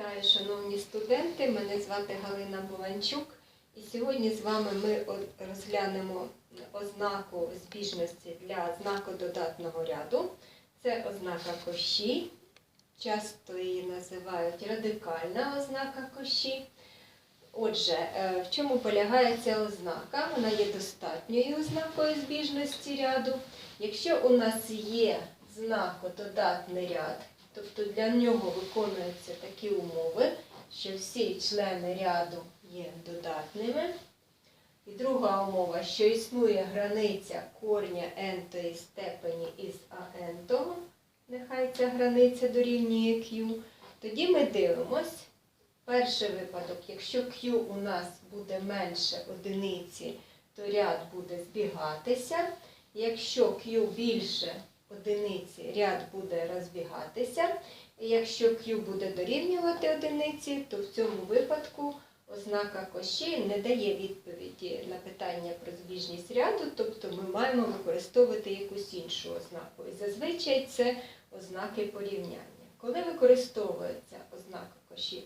Вітаю, шановні студенти! Мене звати Галина Бованчук. І сьогодні з вами ми розглянемо ознаку збіжності для знаку додатного ряду. Це ознака кощі. Часто її називають радикальна ознака кощі. Отже, е, в чому полягає ця ознака? Вона є достатньою ознакою збіжності ряду. Якщо у нас є знаку додатний ряд, тобто для нього виконуються такі умови, що всі члени ряду є додатними. І друга умова, що існує границя корня n-тої степені із an-того, нехай ця границя дорівнює q, тоді ми дивимось. Перший випадок, якщо Q у нас буде менше одиниці, то ряд буде збігатися. Якщо Q більше одиниці, ряд буде розбігатися. Якщо Q буде дорівнювати одиниці, то в цьому випадку ознака кощі не дає відповіді на питання про збіжність ряду, тобто ми маємо використовувати якусь іншу ознаку. І зазвичай це ознаки порівняння. Коли використовується ознака кощі?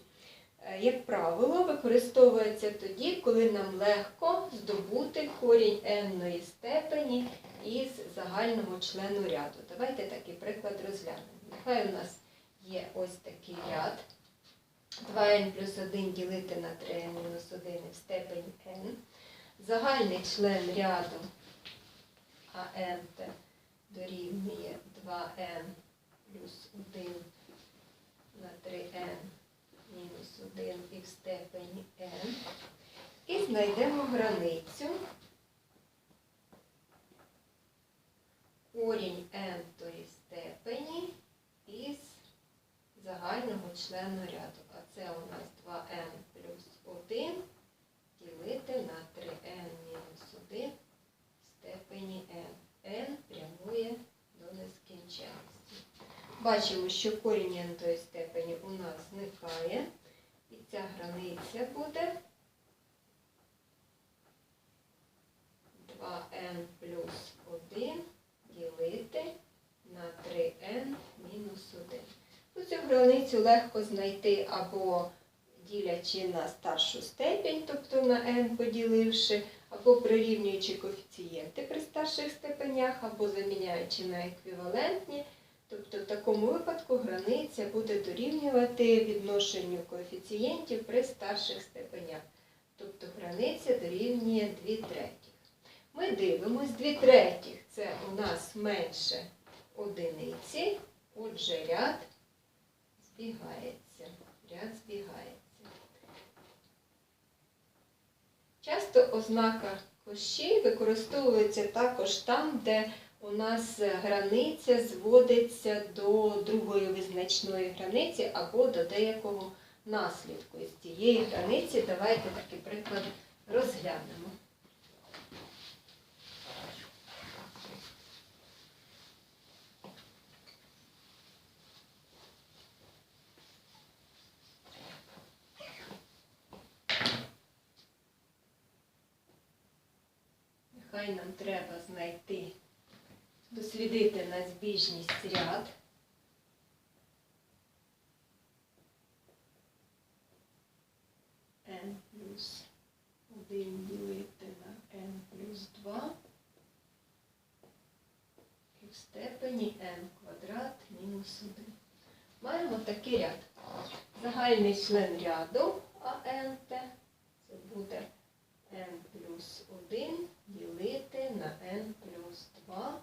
Е, Як правило, використовується тоді, коли нам легко здобути корінь n степені із загального члену ряду. Давайте такий приклад розглянемо. Нехай у нас є ось такий ряд. 2n плюс 1 ділити на 3n мінус 1 в степені n. Загальний член ряду АНТ дорівнює 2n плюс 1 на 3n мінус 1 і в степені n. І знайдемо границю. Корінь n тої степені із загального члену ряду. А це у нас 2n плюс 1 ділити на 3n мінус 1 в степені n. n прямує до нескінченності. Бачимо, що корінь тої степені у нас зникає. І ця границя буде 2n плюс 1 ділити на 3n мінус 1. Ну, Цю границю легко знайти або ділячи на старшу степень, тобто на n поділивши, або прирівнюючи коефіцієнти при старших степенях, або заміняючи на еквівалентні. Тобто в такому випадку границя буде дорівнювати відношенню коефіцієнтів при старших степенях. Тобто границя дорівнює 2 третіх. Ми дивимось 2 третіх це у нас менше одиниці, отже ряд збігається. Ряд збігається. Часто ознака кощі використовується також там, де у нас границя зводиться до другої визначної границі або до деякого наслідку. І з цієї границі давайте такий приклад розглянемо. Нехай нам треба знайти, дослідити на збіжність ряд. n плюс 1 ділити на n плюс 2 і в степені n квадрат мінус 1. Маємо такий ряд. Загальний член ряду АНТ це буде n плюс 1 ділити на n плюс 2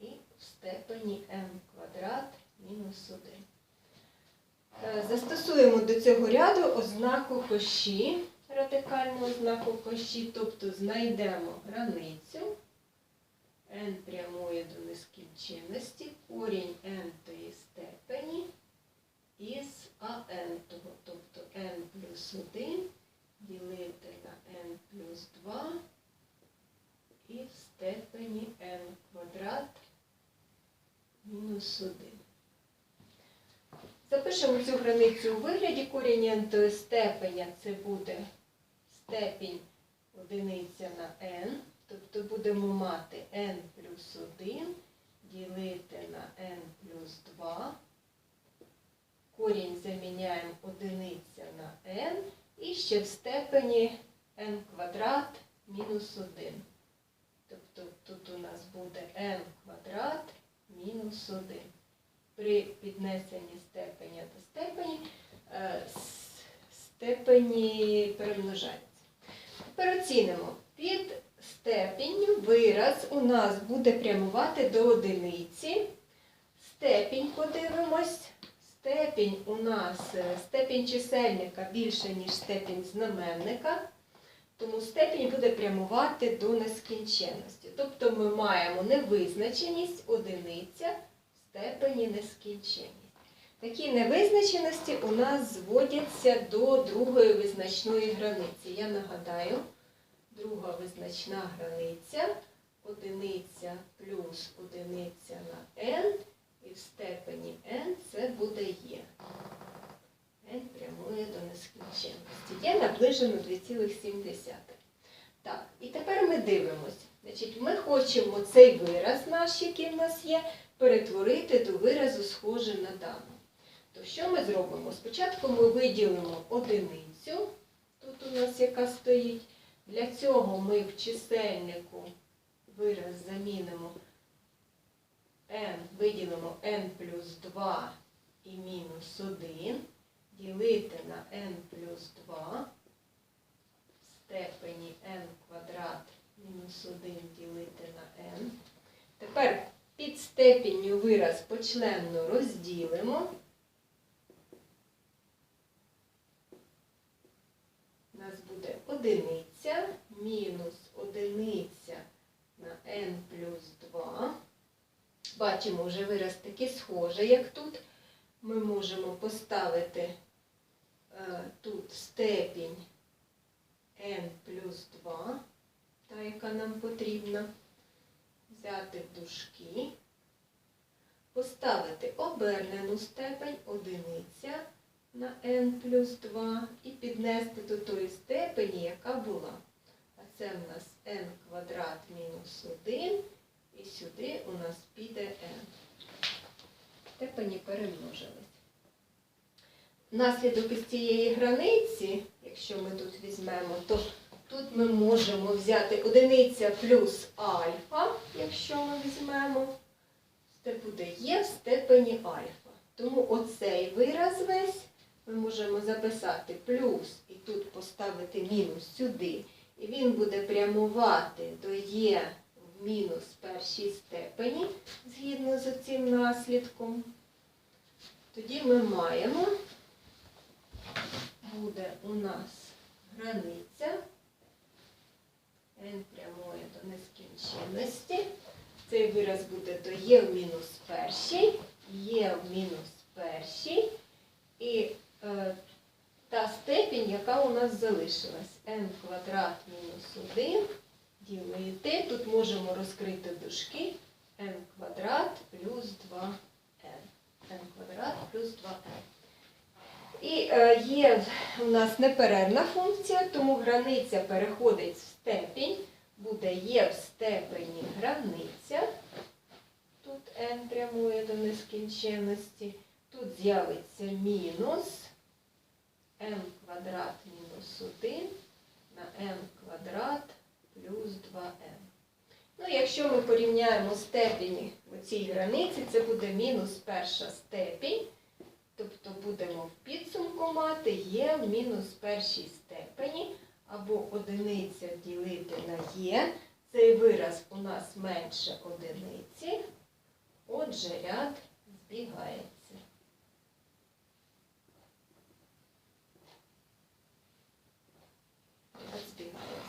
і в степені n квадрат мінус 1. Е, Застосуємо до цього ряду ознаку кощі, радикальну ознаку кощі, тобто знайдемо границю n прямує до нескінченності, корінь n тої степені із АН тобто n плюс 1 ділити на n плюс 2 і в степені n квадрат мінус 1. Запишемо цю границю у вигляді корінь n степеня. Це буде степінь одиниця на n. Тобто будемо мати n плюс 1 ділити на n плюс 2. Корінь корінь заміняємо одиниця на n і ще в степені n квадрат мінус 1. Тобто тут у нас буде n квадрат мінус 1. При піднесенні степеня до степені е, степені перемножаються. Тепер оцінимо. Під степінню вираз у нас буде прямувати до одиниці. Степінь подивимось. Степінь у нас, е, степінь чисельника більше, ніж степінь знаменника. Тому степінь буде прямувати до нескінченності. Тобто ми маємо невизначеність одиниця степені нескінченність. Такі невизначеності у нас зводяться до другої визначної границі. Я нагадаю, друга визначна границя одиниця плюс одиниця на n, і в степені n це буде є. n прямує до нескінченності. Є наближено 2,7. Так, і тепер ми дивимося. Значить, ми хочемо цей вираз наш, який в нас є, перетворити до виразу схоже на дану. То що ми зробимо? Спочатку ми виділимо одиницю, тут у нас яка стоїть. Для цього ми в чисельнику вираз замінимо n, виділимо n плюс 2 і мінус 1, ділити на n плюс 2 в степені n квадрат мінус 1 ділити на n. Тепер під степенню вираз почленно розділимо. У нас буде одиниця мінус одиниця на n плюс 2. Бачимо, вже вираз такий схожий, як тут. Ми можемо поставити е, тут степінь n плюс 2, та, яка нам потрібна. Взяти дужки, поставити обернену степень одиниця на n плюс 2 і піднести до тої степені, яка була. А це в нас n квадрат мінус 1, і сюди у нас піде n. Степені перемножились. Наслідок із цієї границі, якщо ми тут візьмемо, то тут ми можемо взяти одиниця плюс альфа, якщо ми візьмемо, це буде є в степені альфа. Тому оцей вираз весь ми можемо записати плюс і тут поставити мінус сюди. І він буде прямувати до є в мінус першій степені, згідно з цим наслідком. Тоді ми маємо, буде у нас границя n прямує до нескінченності. Цей вираз буде до є в мінус першій, є в мінус першій. І е, та степінь, яка у нас залишилась. n квадрат мінус 1 ділити. Тут можемо розкрити дужки n квадрат плюс 2n. n квадрат плюс 2n. І е, є у нас неперервна функція, тому границя переходить в степінь, буде є в степені границя. Тут n прямує до нескінченності. Тут з'явиться мінус n квадрат мінус 1 на n квадрат плюс 2n. Ну, якщо ми порівняємо степені у цій границі, це буде мінус перша степінь. Тобто будемо в підсумку мати є в мінус першій степені або одиниця ділити на є. Цей вираз у нас менше одиниці. Отже, ряд збігається. Збігається.